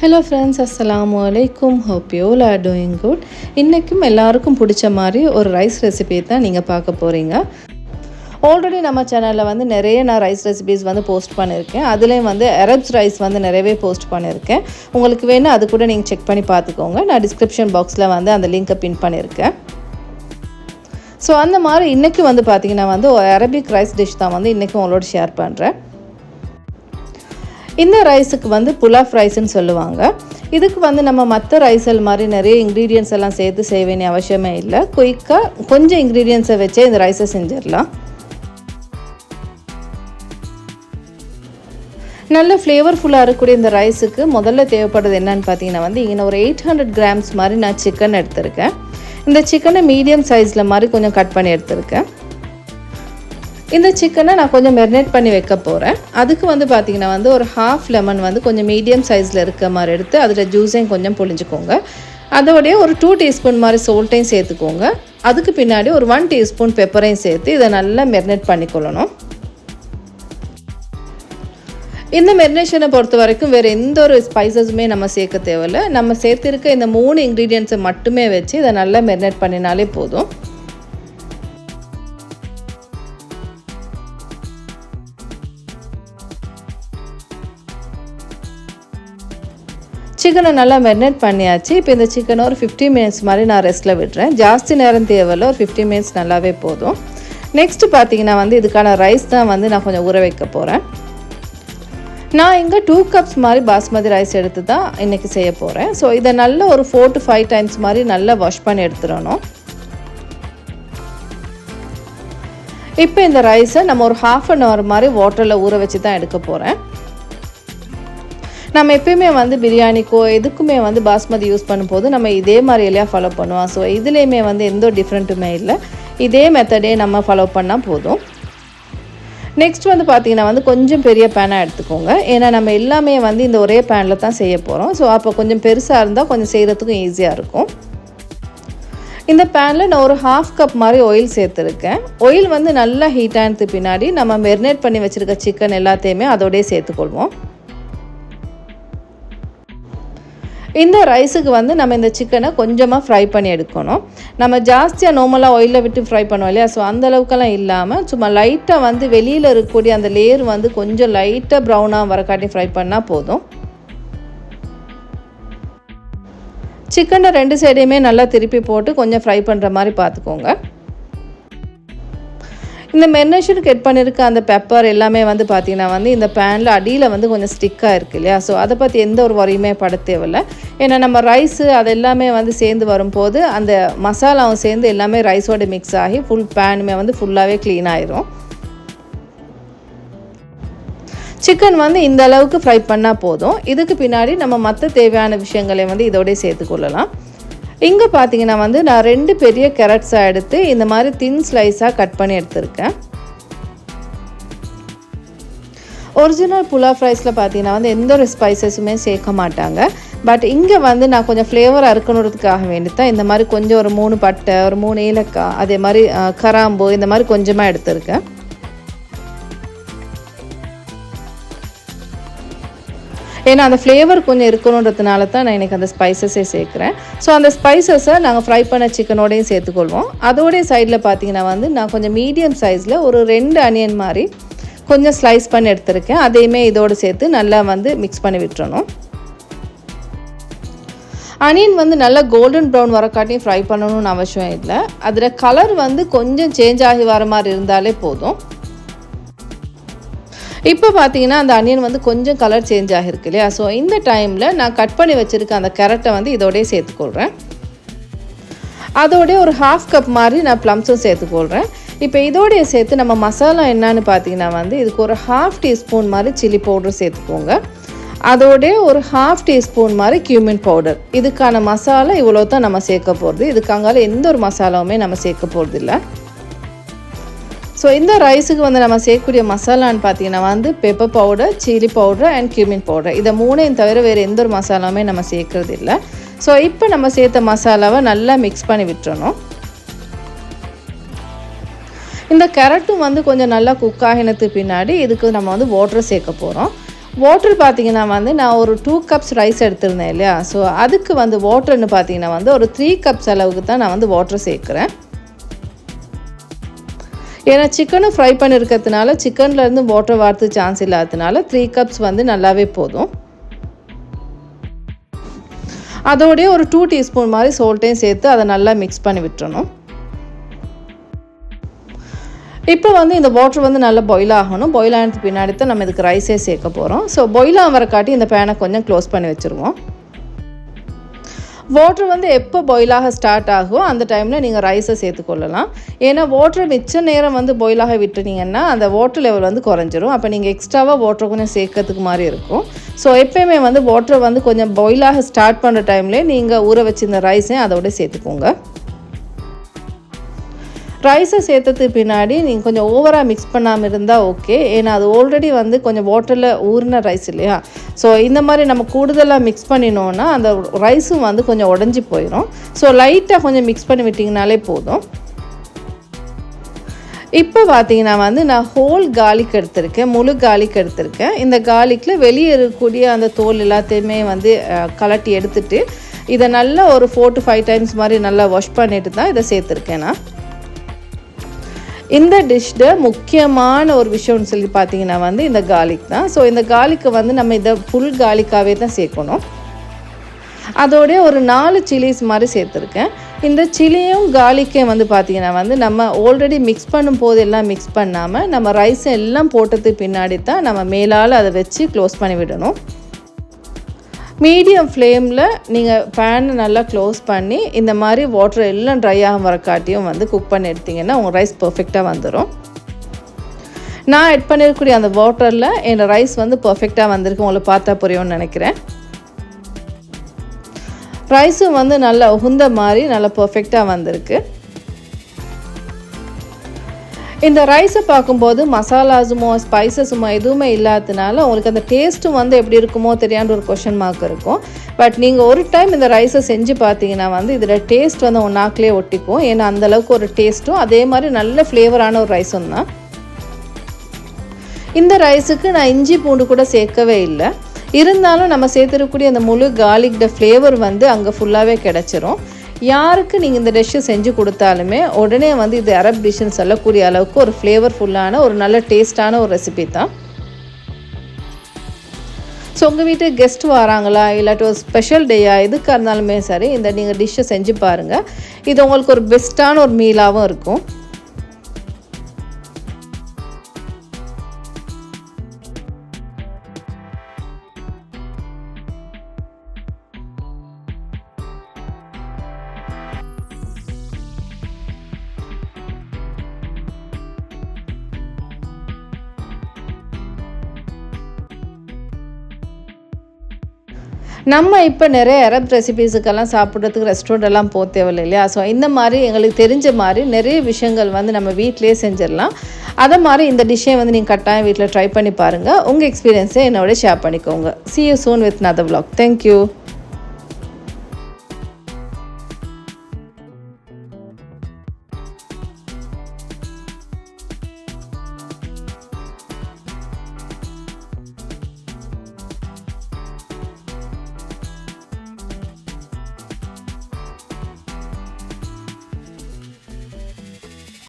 Hello friends அஸ்ஸலாமு வலைக்கும் hope you are doing good இன்றைக்கும் எல்லாருக்கும் பிடிச்ச மாதிரி ஒரு ரைஸ் ரெசிபி தான் நீங்கள் பார்க்க போகிறீங்க ஆல்ரெடி நம்ம சேனலில் வந்து நிறைய நான் ரைஸ் ரெசிபிஸ் வந்து போஸ்ட் பண்ணியிருக்கேன். அதுலேயும் வந்து அரப்ஸ் ரைஸ் வந்து நிறையவே போஸ்ட் பண்ணியிருக்கேன். உங்களுக்கு வேணும் அது கூட நீங்கள் செக் பண்ணி பார்த்துக்கோங்க. நான் டிஸ்கிரிப்ஷன் பாக்ஸில் வந்து அந்த லிங்க்கை பின் பண்ணியிருக்கேன். ஸோ அந்த மாதிரி இன்றைக்கி வந்து பார்த்திங்கன்னா வந்து ஒரு அரபிக் ரைஸ் டிஷ் தான் வந்து இன்றைக்கி உங்களோட ஷேர் பண்ணுறேன் இந்த ரைஸுக்கு வந்து புலாஃப் ரைஸ்ன்னு சொல்லுவாங்க. இதுக்கு வந்து நம்ம மற்ற ரைஸல் மாதிரி நிறைய இன்க்ரீடியன்ஸ் எல்லாம் சேர்த்து செய்ய வேண்டிய அவசியமே இல்லை. குயிக்காக கொஞ்சம் இன்க்ரீடியன்ஸை வச்சே இந்த ரைஸை செஞ்சிடலாம். நல்ல ஃப்ளேவர்ஃபுல்லாக இருக்கக்கூடிய இந்த ரைஸுக்கு முதல்ல தேவைப்படுறது என்னன்னு பார்த்தீங்கன்னா வந்து இங்கே ஒரு எயிட் ஹண்ட்ரட் கிராம்ஸ் மாதிரி நான் சிக்கன் எடுத்திருக்கேன். இந்த சிக்கனை மீடியம் சைஸில் மாதிரி கொஞ்சம் கட் பண்ணி எடுத்திருக்கேன். இந்த சிக்கனை நான் கொஞ்சம் மெரினேட் பண்ணி வைக்க போகிறேன் அதுக்கு வந்து பார்த்திங்கன்னா வந்து ஒரு ஹாஃப் லெமன் வந்து கொஞ்சம் மீடியம் சைஸில் இருக்க மாதிரி எடுத்து அதில் ஜூஸையும் கொஞ்சம் புழிஞ்சுக்கோங்க. அதோடைய ஒரு டூ டீஸ்பூன் மாதிரி சோல்ட்டையும் சேர்த்துக்கோங்க. அதுக்கு பின்னாடி ஒரு ஒன் டீஸ்பூன் பெப்பரையும் சேர்த்து இதை நல்லா மெரினேட் பண்ணிக்கொள்ளணும். இந்த மெரினேஷனை பொறுத்த வரைக்கும் வேறு எந்த ஒரு ஸ்பைசஸுமே நம்ம சேர்க்க தேவையில்ல. நம்ம சேர்த்துருக்க இந்த மூணு இன்க்ரீடியன்ஸை மட்டுமே வச்சு இதை நல்லா மெரினேட் பண்ணினாலே போதும். சிக்கனை நல்லா மெரினேட் பண்ணியாச்சு. இப்போ இந்த சிக்கனை ஒரு ஃபிஃப்டி மினிட்ஸ் மாதிரி நான் ரெஸ்ட்டில் விடுறேன். ஜாஸ்தி நேரம் தேவையில்ல ஒரு ஃபிஃப்டி மினிட்ஸ் நல்லாவே போதும். நெக்ஸ்ட்டு பார்த்தீங்கன்னா வந்து இதுக்கான ரைஸ் தான் வந்து நான் கொஞ்சம் ஊற வைக்க போகிறேன் நான் இங்கே டூ கப்ஸ் மாதிரி பாஸ்மதி ரைஸ் எடுத்து தான் இன்றைக்கி செய்ய போகிறேன் ஸோ இதை நல்ல ஒரு ஃபோர் டு ஃபைவ் டைம்ஸ் மாதிரி நல்லா வாஷ் பண்ணி எடுத்துடணும். இப்போ இந்த ரைஸை நம்ம ஒரு ஹாஃப் அன் ஹவர் மாதிரி வாட்டரில் ஊற வச்சு தான் எடுக்க போகிறேன் நம்ம எப்பயுமே வந்து பிரியாணிக்கோ எதுக்குமே வந்து பாஸ்மதி யூஸ் பண்ணும்போது நம்ம இதே மாதிரி ஃபாலோ பண்ணுவோம். ஸோ இதுலேயுமே வந்து எந்த டிஃப்ரெண்ட்டுமே இல்லை. இதே மெத்தடே நம்ம ஃபாலோ பண்ணால் போதும். நெக்ஸ்ட் வந்து பார்த்திங்கன்னா வந்து கொஞ்சம் பெரிய பேனாக எடுத்துக்கோங்க. ஏன்னா நம்ம எல்லாமே வந்து இந்த ஒரே பேனில் தான் செய்ய போகிறோம் ஸோ அப்போ கொஞ்சம் பெருசாக இருந்தால் கொஞ்சம் செய்கிறதுக்கும் ஈஸியாக இருக்கும். இந்த பேனில் நான் ஒரு ஹாஃப் கப் மாதிரி ஆயில் சேர்த்துருக்கேன். ஆயில் வந்து நல்லா ஹீட் ஆனது பின்னாடி நம்ம மெரினேட் பண்ணி வச்சுருக்க சிக்கன் எல்லாத்தையுமே அதோடய சேர்த்துக்கொள்வோம். இந்த ரைஸுக்கு வந்து நம்ம இந்த சிக்கனை கொஞ்சமாக ஃப்ரை பண்ணி எடுக்கணும். நம்ம ஜாஸ்தியாக நார்மலாக ஆயிலில் விட்டு ஃப்ரை பண்ணுவோம் இல்லையா? ஸோ அந்த அளவுக்கெல்லாம் இல்லாமல் சும்மா லைட்டாக வந்து வெளியில் இருக்கக்கூடிய அந்த லேயர் வந்து கொஞ்சம் லைட்டாக ப்ரௌனாக வரக்காட்டி ஃப்ரை பண்ணால் போதும். சிக்கனை ரெண்டு சைடையுமே நல்லா திருப்பி போட்டு கொஞ்சம் ஃப்ரை பண்ணுற மாதிரி பார்த்துக்கோங்க. இந்த மெரினேஷனுக்கு எட் பண்ணியிருக்க அந்த பெப்பர் எல்லாமே வந்து பார்த்திங்கன்னா வந்து இந்த பேனில் அடியில் வந்து கொஞ்சம் ஸ்டிக்காக இருக்குது இல்லையா? ஸோ அதை பற்றி எந்த ஒரு வரையுமே பட தேவையில்ல. ஏன்னா நம்ம ரைஸு அது எல்லாமே வந்து சேர்ந்து வரும்போது அந்த மசாலாவும் சேர்ந்து எல்லாமே ரைஸோட மிக்ஸ் ஆகி ஃபுல் பேனுமே வந்து ஃபுல்லாகவே க்ளீன் ஆயிரும். சிக்கன் வந்து இந்த அளவுக்கு ஃப்ரை பண்ணால் போதும். இதுக்கு பின்னாடி நம்ம மற்ற தேவையான விஷயங்களை வந்து இதோடய சேர்த்துக்கொள்ளலாம் இங்கே பார்த்தீங்கன்னா வந்து நான் ரெண்டு பெரிய கேரட்ஸாக எடுத்து இந்த மாதிரி தின் ஸ்லைஸாக கட் பண்ணி எடுத்திருக்கேன். ஒரிஜினல் புலாவ் ரைஸில் பார்த்தீங்கன்னா வந்து எந்த ஒரு ஸ்பைசஸுமே சேர்க்க மாட்டாங்க. பட் இங்கே வந்து நான் கொஞ்சம் ஃப்ளேவராக இருக்கணுன்றதுக்காக வேண்டி தான் இந்த மாதிரி கொஞ்சம் ஒரு மூணு பட்டை ஒரு மூணு ஏலக்காய் அதே மாதிரி கராம்பு இந்த மாதிரி கொஞ்சமாக எடுத்திருக்கேன். ஏன்னா அந்த ஃப்ளேவர் கொஞ்சம் இருக்கணுன்றதுனால தான் நான் எனக்கு அந்த ஸ்பைசஸே சேர்க்குறேன். ஸோ அந்த ஸ்பைசஸை நாங்கள் ஃப்ரை பண்ண சிக்கனோடையும் சேர்த்துக்கொள்வோம். அதோடைய சைடில் பார்த்தீங்கன்னா வந்து நான் கொஞ்சம் மீடியம் சைஸில் ஒரு ரெண்டு அனியன் மாதிரி கொஞ்சம் ஸ்லைஸ் பண்ணி எடுத்திருக்கேன். அதையுமே இதோடு சேர்த்து நல்லா வந்து மிக்ஸ் பண்ணி விட்டுறணும். அனியன் வந்து நல்லா கோல்டன் ப்ரௌன் வரக்காட்டியும் ஃப்ரை பண்ணணும்னு அவசியம் இல்லை. அதில் கலர் வந்து கொஞ்சம் சேஞ்ச் ஆகி வர மாதிரி இருந்தாலே போதும். இப்போ பார்த்தீங்கன்னா அந்த அனியன் வந்து கொஞ்சம் கலர் சேஞ்ச் ஆகிருக்கு இல்லையா? ஸோ இந்த டைமில் நான் கட் பண்ணி வச்சுருக்க அந்த கேரட்டை வந்து இதோடய சேர்த்துக்கொள்கிறேன் அதோடய ஒரு ஹாஃப் கப் மாதிரி நான் ப்ளம்ஸும் சேர்த்துக்கொள்கிறேன் இப்போ இதோடைய சேர்த்து நம்ம மசாலா என்னன்னு பார்த்தீங்கன்னா வந்து இதுக்கு ஒரு ஹாஃப் டீஸ்பூன் மாதிரி சில்லி பவுடர் சேர்த்துக்கோங்க. அதோடைய ஒரு ஹாஃப் டீஸ்பூன் மாதிரி கியூமின் பவுடர் இதுக்கான மசாலா இவ்வளோ தான் நம்ம சேர்க்க போகிறது இதுக்காங்கால எந்த ஒரு மசாலாவுமே நம்ம சேர்க்க போகிறது இல்லை ஸோ இந்த ரைஸுக்கு வந்து நம்ம சேர்க்கக்கூடிய மசாலான்னு பார்த்தீங்கன்னா வந்து pepper powder chilli powder and cumin powder இதை மூணையும் தவிர வேறு எந்த ஒரு மசாலாவுமே நம்ம சேர்க்கறது இல்லை. ஸோ இப்போ நம்ம சேர்த்த மசாலாவை நல்லா மிக்ஸ் பண்ணி விட்டுறணும். இந்த கேரட்டும் வந்து கொஞ்சம் நல்லா குக் ஆகினதுக்கு பின்னாடி இதுக்கு நம்ம வந்து வாட்டர் சேர்க்க போகிறோம் வாட்டர் பார்த்தீங்கன்னா வந்து நான் ஒரு டூ கப்ஸ் ரைஸ் எடுத்திருந்தேன் இல்லையா? ஸோ அதுக்கு வந்து வாட்டர்னு பார்த்தீங்கன்னா வந்து ஒரு த்ரீ கப்ஸ் அளவுக்கு தான் நான் வந்து வாட்டர் சேர்க்குறேன். ஏன்னா சிக்கனும் ஃப்ரை பண்ணியிருக்கிறதுனால சிக்கன்லேருந்து வாட்டர் வார்த்து சான்ஸ் இல்லாததுனால த்ரீ கப்ஸ் வந்து நல்லாவே போதும். அதோடய ஒரு டூ டீஸ்பூன் மாதிரி சோல்ட்டையும் சேர்த்து அதை நல்லா மிக்ஸ் பண்ணி விட்டுறணும். இப்போ வந்து இந்த வாட்டர் வந்து நல்லா பாயில் ஆகணும். பாயில் ஆனதுக்கு பின்னாடி தான் நம்ம இதுக்கு ரைஸே சேர்க்க போகிறோம் ஸோ பாயில் ஆகிறக்காட்டி இந்த பேனை கொஞ்சம் க்ளோஸ் பண்ணி வச்சுருவோம். வாட்ரு வந்து எப்போ பாயிலாக ஸ்டார்ட் ஆகும் அந்த டைமில் நீங்கள் ரைஸை சேர்த்துக்கொள்ளலாம். ஏன்னா வாட்ரு மிச்ச நேரம் வந்து பாயிலாக விட்டுனீங்கன்னா அந்த வாட்டர் லெவல் வந்து குறைஞ்சிரும். அப்போ நீங்கள் எக்ஸ்ட்ராவாக வாட்டர் கொஞ்சம் சேர்க்கறதுக்கு மாதிரி இருக்கும். ஸோ எப்போயுமே வந்து வாட்டரை வந்து கொஞ்சம் பாயிலாக ஸ்டார்ட் பண்ணுற டைம்லேயே நீங்கள் ஊற வச்சிருந்த ரைஸையும் அதோட சேர்த்துக்கோங்க. ரைஸை சேர்த்ததுக்கு பின்னாடி நீங்கள் கொஞ்சம் ஓவராக மிக்ஸ் பண்ணாமல் இருந்தால் ஓகே ஏன்னா அது ஆல்ரெடி வந்து கொஞ்சம் வாட்டரில் ஊறின ரைஸ் இல்லையா? ஸோ இந்த மாதிரி நம்ம கூடுதலாக மிக்ஸ் பண்ணினோன்னா அந்த ரைஸும் வந்து கொஞ்சம் உடஞ்சி போயிடும் ஸோ லைட்டாக கொஞ்சம் மிக்ஸ் பண்ணி விட்டிங்கனாலே போதும். இப்போ பார்த்தீங்கன்னா வந்து நான் ஹோல் கார்லிக் எடுத்திருக்கேன். முழு கார்லிக் எடுத்திருக்கேன். இந்த கார்லிக்கில் வெளியே இருக்கக்கூடிய அந்த தோல் எல்லாத்தையுமே வந்து கலட்டி எடுத்துட்டு இதை நல்லா ஒரு ஃபோர் டு ஃபைவ் டைம்ஸ் மாதிரி நல்லா வாஷ் பண்ணிட்டு தான் இதை சேர்த்துருக்கேன் நான். இந்த டிஷ்ஷில் முக்கியமான ஒரு விஷயம்னு சொல்லி பார்த்தீங்கன்னா வந்து இந்த கார்லிக் தான். ஸோ இந்த கார்லிக்கை வந்து நம்ம இதை ஃபுல் கார்லிக்காகவே தான் சேர்க்கணும். அதோடைய ஒரு நாலு சில்லிஸ் மாதிரி சேர்த்துருக்கேன். இந்த சில்லியும் கார்லிக்கையும் வந்து பார்த்திங்கன்னா வந்து நம்ம ஆல்ரெடி மிக்ஸ் பண்ணும் போது எல்லாம் மிக்ஸ் பண்ணாமல் நம்ம ரைஸ் எல்லாம் போட்டதுக்கு பின்னாடி தான் நம்ம மேலால் அதை வச்சு க்ளோஸ் பண்ணி விடணும். மீடியம் ஃப்ளேமில் நீங்கள் பேனை நல்லா க்ளோஸ் பண்ணி இந்த மாதிரி வாட்டர் எல்லாம் ட்ரை ஆகும் வரக்காட்டியும் வந்து குக் பண்ணி எடுத்திங்கன்னா உங்கள் ரைஸ் பர்ஃபெக்டாக வந்துடும் நான் எட் பண்ணியிருக்கக்கூடிய அந்த வாட்டரில் என்னோடய ரைஸ் வந்து பர்ஃபெக்டாக வந்திருக்கு. உங்களை பார்த்தா புரியும்னு நினைக்கிறேன். ரைஸும் வந்து நல்லா உகுந்த மாதிரி நல்லா பர்ஃபெக்டாக வந்திருக்கு. இந்த ரைஸை பார்க்கும்போது மசாலாஸுமோ ஸ்பைசஸுமோ எதுவுமே இல்லாததுனால உங்களுக்கு அந்த டேஸ்ட்டும் வந்து எப்படி இருக்குமோ தெரியான்னு ஒரு கொஷின் மார்க் இருக்கும். பட் நீங்கள் ஒரு டைம் இந்த ரைஸை செஞ்சு பார்த்தீங்கன்னா வந்து இதில் டேஸ்ட் வந்து உன் நாக்கிலே ஒட்டிக்கும். ஏன்னா அந்தளவுக்கு ஒரு டேஸ்ட்டும் அதே மாதிரி நல்ல ஃப்ளேவரான ஒரு ரைஸும் தான். இந்த ரைஸுக்கு நான் இஞ்சி பூண்டு கூட சேர்க்கவே இல்லை. இருந்தாலும் நம்ம சேர்த்துருக்கக்கூடிய அந்த முழு கார்லிக்ட ஃப்ளேவர் வந்து அங்கே ஃபுல்லாகவே கிடச்சிரும். யாருக்கு நீங்கள் இந்த டிஷ்ஷை செஞ்சு கொடுத்தாலுமே உடனே வந்து இது அரப் டிஷ்ஷுன்னு சொல்லக்கூடிய அளவுக்கு ஒரு ஃப்ளேவர்ஃபுல்லான ஒரு நல்ல டேஸ்டான ஒரு ரெசிபி தான். ஸோ உங்கள் வீட்டுக்கு கெஸ்ட் வராங்களா? இல்லாட்டி ஒரு ஸ்பெஷல் டேயா எதுக்காக இருந்தாலுமே சரி இந்த நீங்கள் டிஷ்ஷை செஞ்சு பாருங்கள் இது உங்களுக்கு ஒரு பெஸ்ட்டான ஒரு மீலாகவும் இருக்கும். நம்ம இப்போ நிறைய அரப் ரெசிபீஸுக்கெல்லாம் சாப்பிட்றதுக்கு ரெஸ்டாரண்ட் எல்லாம் போக தேவையில்லை இல்லையா ஸோ இந்த மாதிரி எங்களுக்கு தெரிஞ்ச மாதிரி நிறைய விஷயங்கள் வந்து நம்ம வீட்டிலேயே செஞ்சிடலாம். அதை மாதிரி இந்த டிஷ்ஷை வந்து நீங்கள் கட்டாயம் வீட்டில் ட்ரை பண்ணி பாருங்கள் உங்கள் எக்ஸ்பீரியன்ஸை என்னோட ஷேர் பண்ணிக்கோங்க. See you soon with another vlog. Thank you